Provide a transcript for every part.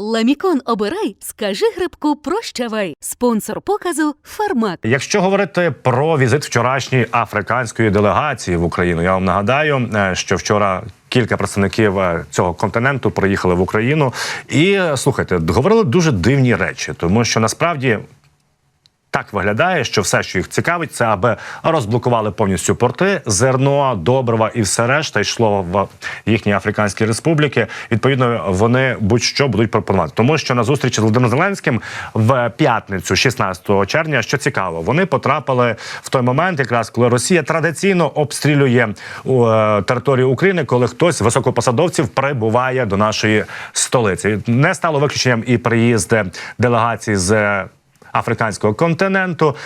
Ламікон обирай, скажи грибку прощавай. Спонсор показу Фармак. Якщо говорити про візит вчорашньої африканської делегації в Україну, я вам нагадаю, е, що вчора. Кілька представників е, цього континенту приїхали в Україну, і слухайте, говорили дуже дивні речі, тому що насправді так виглядає, що все, що їх цікавить, це аби розблокували повністю порти, зерно, добрива і все решта йшло в їхні африканські республіки. Відповідно, вони будь-що будуть пропонувати. Тому що на зустрічі з Володимиром Зеленським в п'ятницю, 16 червня, що цікаво, вони потрапили в той момент, якраз коли Росія традиційно обстрілює е, територію України, коли хтось високопосадовців прибуває до нашої столиці. Не стало виключенням і приїзд делегації з африканського континенту.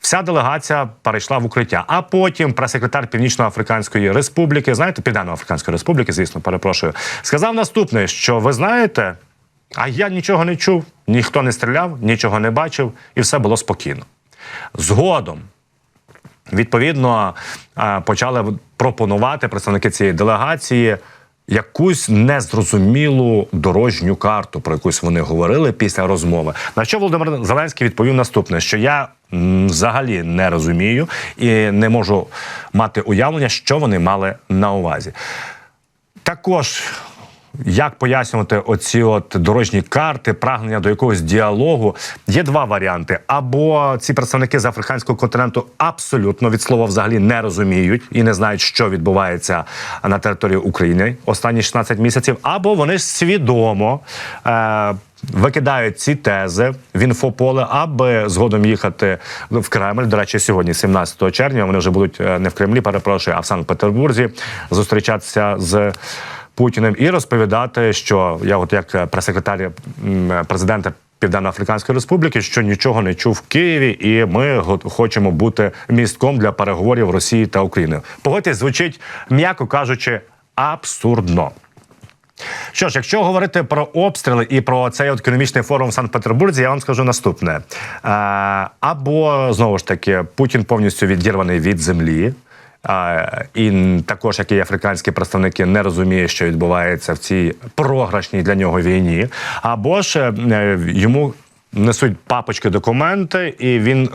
Вся делегація перейшла в укриття. А потім прес-секретар Північноафриканської республіки, знаєте, Південно-Африканської республіки, звісно, перепрошую, сказав наступне: що ви знаєте, а я нічого не чув, ніхто не стріляв, нічого не бачив, і все було спокійно. Згодом. Відповідно, почали пропонувати представники цієї делегації якусь незрозумілу дорожню карту, про якусь вони говорили після розмови. На що Володимир Зеленський відповів наступне: що я взагалі не розумію і не можу мати уявлення, що вони мали на увазі. Також як пояснювати оці от дорожні карти, прагнення до якогось діалогу? Є два варіанти: або ці представники з африканського континенту абсолютно від слова взагалі не розуміють і не знають, що відбувається на території України останні 16 місяців, або вони свідомо. Е- Викидають ці тези в інфополе, аби згодом їхати в Кремль. До речі, сьогодні, 17 червня, вони вже будуть е, не в Кремлі, перепрошую, а в Санкт-Петербурзі зустрічатися з Путіним і розповідати, що я, от як прес-секретар президента. Південно-Африканської Республіки, що нічого не чув в Києві, і ми хочемо бути містком для переговорів Росії та України. Погодьтесь, звучить, м'яко кажучи, абсурдно. Що ж, якщо говорити про обстріли і про цей економічний форум в Санкт-Петербурзі, я вам скажу наступне: е, або знову ж таки Путін повністю відірваний від землі. І також, як і африканські представники, не розуміє, що відбувається в цій програшній для нього війні, або ж е, йому несуть папочки документи, і він е,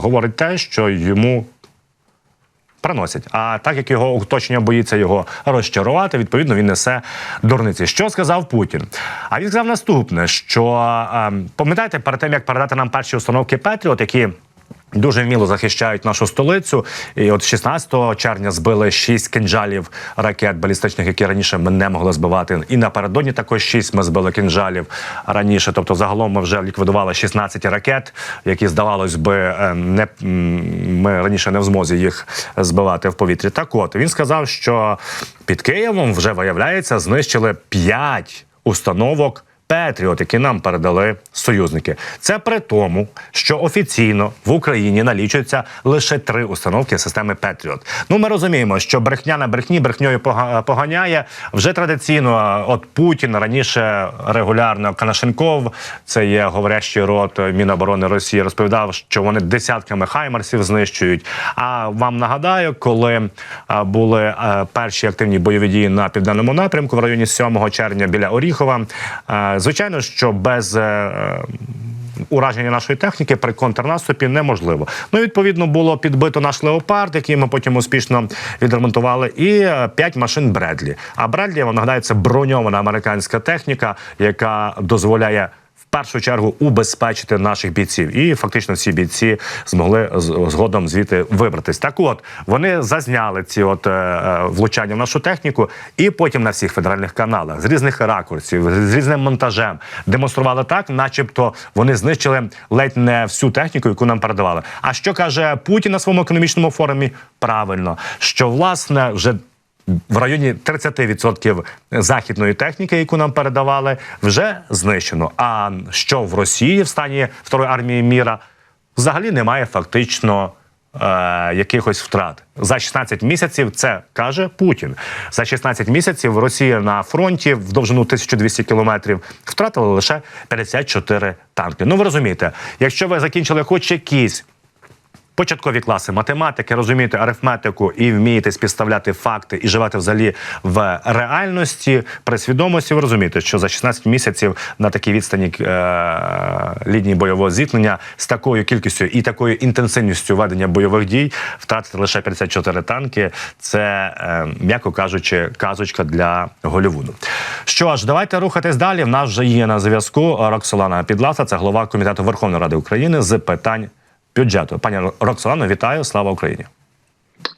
говорить те, що йому приносять. А так як його оточення боїться його розчарувати, відповідно він несе дурниці. Що сказав Путін? А він сказав наступне: що е, пам'ятаєте, перед тим як передати нам перші установки Петріот, які Дуже вміло захищають нашу столицю. І от 16 червня збили 6 кинджалів ракет балістичних, які раніше ми не могли збивати. І напередодні також 6 ми збили кинджалів раніше. Тобто, загалом ми вже ліквідували 16 ракет, які здавалось би е, не ми раніше не в змозі їх збивати в повітрі. Так, от він сказав, що під Києвом вже виявляється знищили 5 установок. Петріот, які нам передали союзники, це при тому, що офіційно в Україні налічується лише три установки системи Петріот. Ну ми розуміємо, що брехня на брехні брехньою пога- поганяє вже традиційно. От Путін раніше регулярно Канашенков, це є говорящий рот Міноборони Росії, розповідав, що вони десятками хаймерсів знищують. А вам нагадаю, коли були перші активні бойові дії на південному напрямку в районі 7 червня біля Оріхова. А, Звичайно, що без е, ураження нашої техніки при контрнаступі неможливо. Ну, відповідно, було підбито наш леопард, який ми потім успішно відремонтували, і е, п'ять машин Бредлі. А Бредлі, я вам нагадаю, це броньована американська техніка, яка дозволяє. Першу чергу убезпечити наших бійців, і фактично всі бійці змогли згодом звідти вибратись. Так, от вони зазняли ці от е, е, влучання в нашу техніку, і потім на всіх федеральних каналах з різних ракурсів, з різним монтажем демонстрували так, начебто вони знищили ледь не всю техніку, яку нам передавали. А що каже Путін на своєму економічному форумі? Правильно, що власне вже в районі 30% західної техніки, яку нам передавали, вже знищено. А що в Росії в стані Второї армії міра взагалі немає фактично. е, Якихось втрат за 16 місяців, це каже Путін. За 16 місяців Росія на фронті в довжину 1200 кілометрів втратила лише 54 танки. Ну ви розумієте, якщо ви закінчили хоч якісь початкові класи математики, розумієте арифметику і вмієте співставляти факти і живете взагалі в реальності, при свідомості, ви розумієте, що за 16 місяців на такій відстані е- лінії бойового зіткнення з такою кількістю і такою інтенсивністю ведення бойових дій втратити лише 54 танки. Це, е- м'яко кажучи, казочка для Голівуду. Що ж, давайте рухатись далі. В нас вже є на зв'язку Роксолана Підласа, це голова комітету Верховної Ради України з питань бюджету. Пані Роксолано, вітаю! Слава Україні!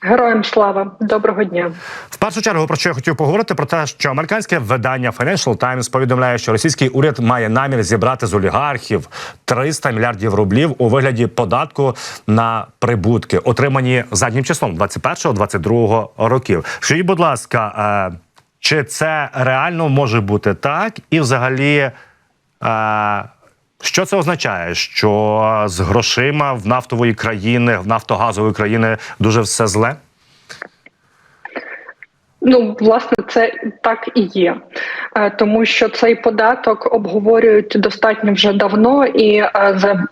Героям слава, доброго дня. В першу чергу про що я хотів поговорити про те, що американське видання Financial Times повідомляє, що російський уряд має намір зібрати з олігархів 300 мільярдів рублів у вигляді податку на прибутки, отримані заднім числом 21-22 років. Скажіть, будь ласка, е, чи це реально може бути так, і взагалі. Що це означає? Що з грошима в нафтової країни, в нафтогазової країни дуже все зле? Ну, власне, це так і є, Е, тому що цей податок обговорюють достатньо вже давно, і е, за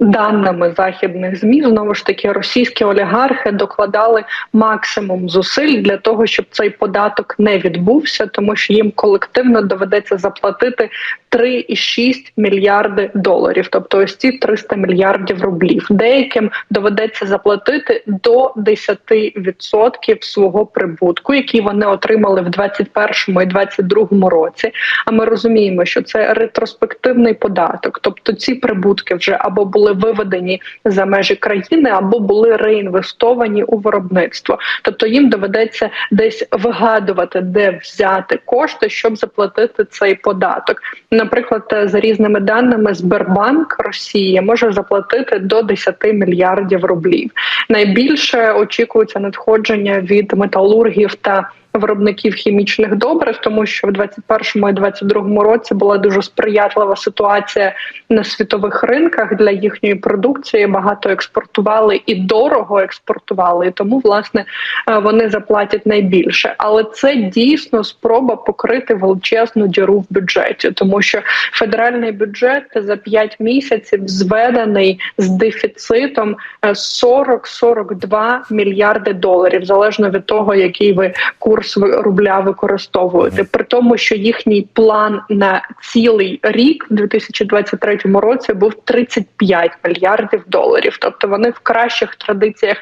даними західних змі, знову ж таки, російські олігархи докладали максимум зусиль для того, щоб цей податок не відбувся, тому що їм колективно доведеться заплатити 3,6 мільярди доларів, тобто ось ці 300 мільярдів рублів. Деяким доведеться заплатити до 10% свого прибутку, який вони отримали в 2021 і 2022 році. А ми розуміємо, що це ретроспективний податок, тобто ці прибутки вже або були виведені за межі країни, або були реінвестовані у виробництво. Тобто їм доведеться десь вигадувати, де взяти кошти, щоб заплатити цей податок. Наприклад, за різними даними, Сбербанк Росії може заплатити до 10 мільярдів рублів. Найбільше очікується надходження від металургів та виробників хімічних добрив, тому що в 2021 і 2022 році була дуже сприятлива ситуація на світових ринках для їхньої продукції. Багато експортували і дорого експортували, і тому власне е, вони заплатять найбільше. Але це дійсно спроба покрити величезну діру в бюджеті, тому що федеральний бюджет за 5 місяців зведений з дефіцитом е, 40-42 мільярди доларів, залежно від того, який ви курс ви- рубля використовуєте. При тому, що їхній план на цілий рік в 2023 році був 35 мільярдів доларів. Тобто вони в кращих традиціях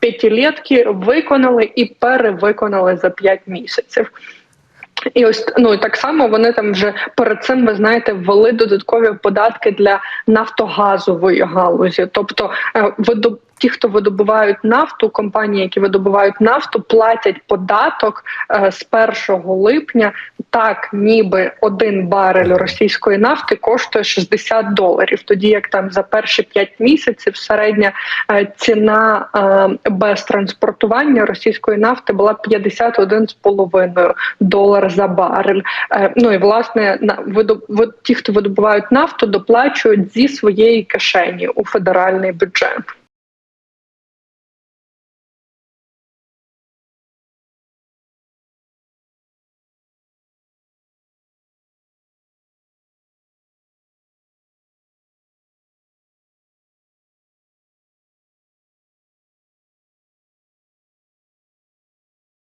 п'ятилетки виконали і перевиконали за 5 місяців. І ось ну і так само вони там вже перед цим ви знаєте ввели додаткові податки для нафтогазової галузі. Тобто е, видоб... ті, хто видобувають нафту, компанії, які видобувають нафту, платять податок е, з 1 липня, так ніби один барель російської нафти коштує 60 доларів. Тоді як там за перші 5 місяців середня е, ціна е, без транспортування російської нафти була 51,5 долар за барель. Ну і власне на ті, хто видобувають нафту, доплачують зі своєї кишені у федеральний бюджет.